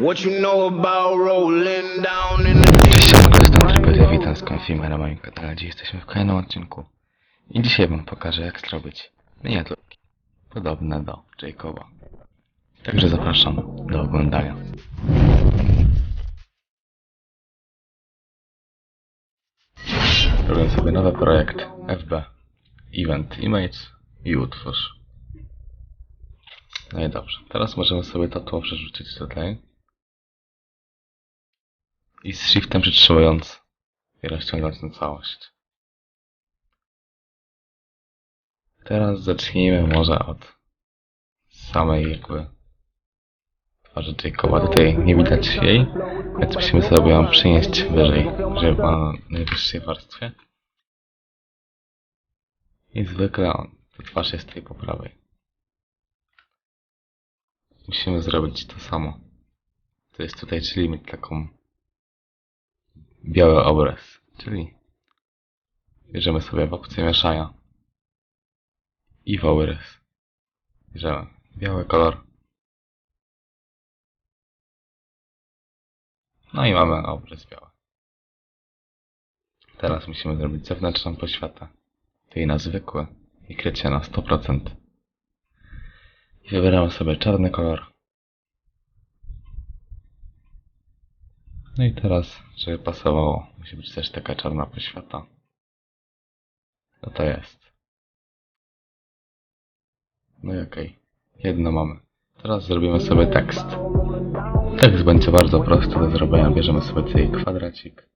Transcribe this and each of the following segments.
What you know about rolling down in the Cześć, korzystam Trygodia, witam z Confima na moim kanale, jesteśmy w kolejnym odcinku. I dzisiaj wam pokażę jak zrobić miniaturki podobne do Jacoba. Także zapraszam do oglądania. Robię sobie nowy projekt FB Event Image i utwórz. No i dobrze, teraz możemy sobie to tło przerzucić tutaj. I z shiftem przytrzymując i rozciągać na całość. Teraz zacznijmy może od samej jakby twarzy Jacoba. Tutaj nie widać jej, więc musimy sobie ją przynieść wyżej, żeby była na najwyższej warstwie. I zwykle on, ta twarz jest tutaj po prawej. Musimy zrobić to samo. To jest tutaj, czyli mieć taką biały obraz, czyli bierzemy sobie w opcję mieszania i w obraz bierzemy biały kolor. No i mamy obraz biały. Teraz musimy zrobić zewnętrzną poświatę tej na zwykłe i krycie na 100% i wybieramy sobie czarny kolor No i teraz, żeby pasowało, musi być też taka czarna poświata. No to jest. No i okej. Jedno mamy. Teraz zrobimy sobie tekst. Tekst będzie bardzo prosty do zrobienia. Bierzemy sobie tutaj kwadracik.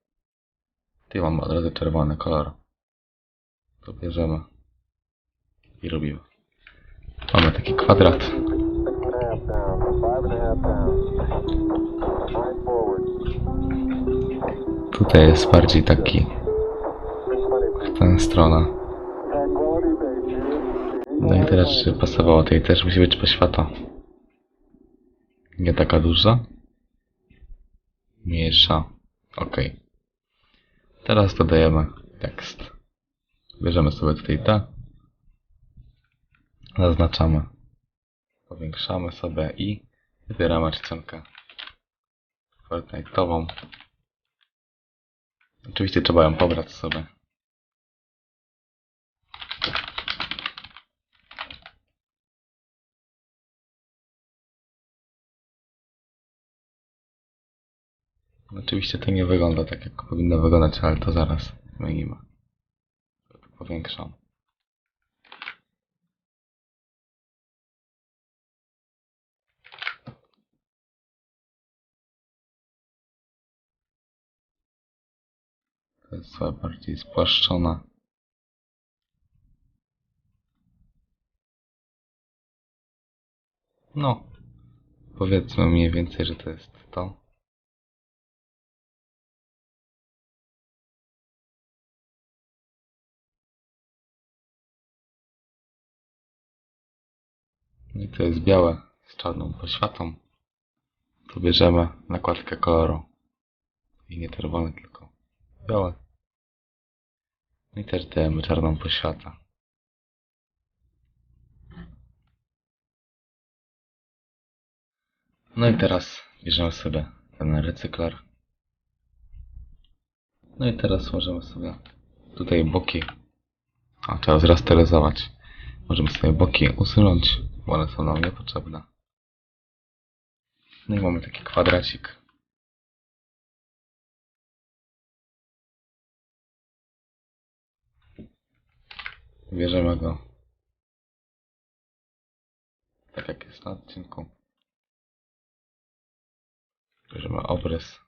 Tu mamy od razu czerwony kolor. To bierzemy i robimy. Mamy taki kwadrat. Tutaj jest bardziej taki w tę stronę. No i teraz, żeby pasowało tej też musi być poświata. Nie taka duża. Mniejsza. Ok. Teraz dodajemy tekst. Bierzemy sobie tutaj T. Zaznaczamy. Powiększamy sobie i wybieramy czcionkę Fortnite'ową. Oczywiście trzeba ją pobrać sobie. Oczywiście to nie wygląda tak, jak powinno wyglądać, ale to zaraz zmienimy. Powiększam. Jest bardziej spłaszczona. No, powiedzmy mniej więcej, że to jest to. No i to jest białe z czarną poświatą. Tu bierzemy nakładkę koloru. I nie czerwony, tylko białe. No i też dajemy czarną poświatę. No i teraz bierzemy sobie ten recyklar. No i teraz możemy sobie tutaj boki, a trzeba zrasteryzować. Możemy sobie boki usunąć, bo one są nam niepotrzebne. No i mamy taki kwadracik. Bierzemy go tak jak jest na odcinku. Bierzemy obrys.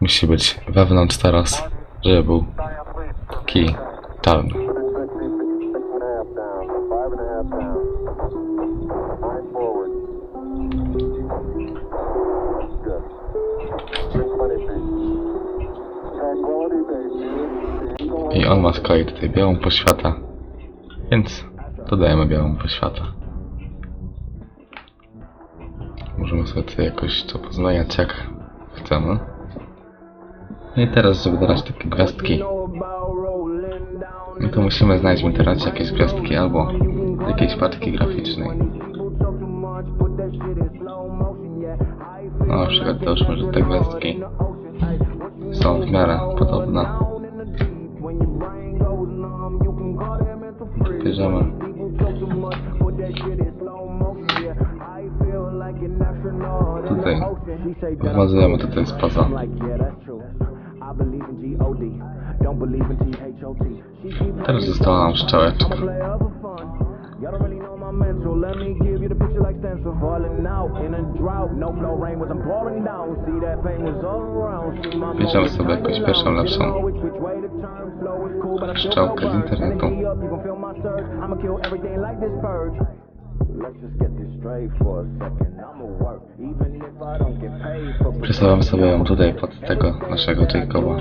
Musi być wewnątrz teraz, żeby był kij czarny. Five and a half down, nine forward. I on ma z kolei tutaj białą poświatę, więc dodajemy białą poświatę. Możemy sobie tutaj jakoś to pozmieniać jak chcemy. No i teraz, żeby dodać takie gwiazdki, No to musimy znaleźć w internecie jakieś gwiazdki albo jakiejś paczki graficznej. Na przykład już może te gwiazdki są w miarę podobne. Bierzemy. Tutaj wmazujemy tutaj spoza. Teraz została nam szczałeczka. Y'all don't really know my mental. Let me give you the picture like stencil. Falling out in a drought. No flow rain wasn't pouring down. See that pain was all around. See my Wiedział way to turn lepszą is cool, but I'ma kill everything like this purge. Let's just get this straight for a second. Przesuwam sobie ją tutaj pod tego naszego Jacoba.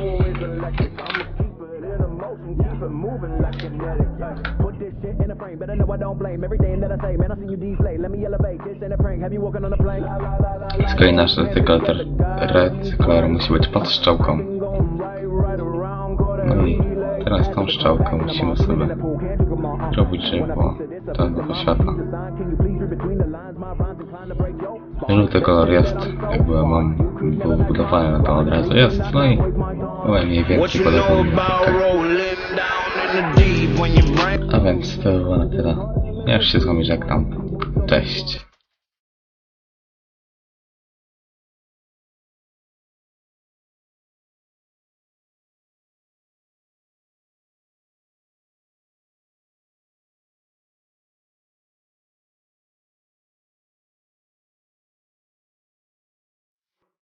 Put this shit in a frame, better know I don't blame everything that I say. Man, I see you deflate. Let me elevate. This ain't a prank. Have you walking on a plane? Kolei nasz recyklator, recyklar musi być pod szczałką. No i teraz tą szczałkę musimy sobie robić, żeby było tego światła. Żółty kolor jest, jakby mam, był wbudowany na to od razu jest, no i mniej więcej więc to by było na tyle. Ja już się z wami żegnam. Cześć.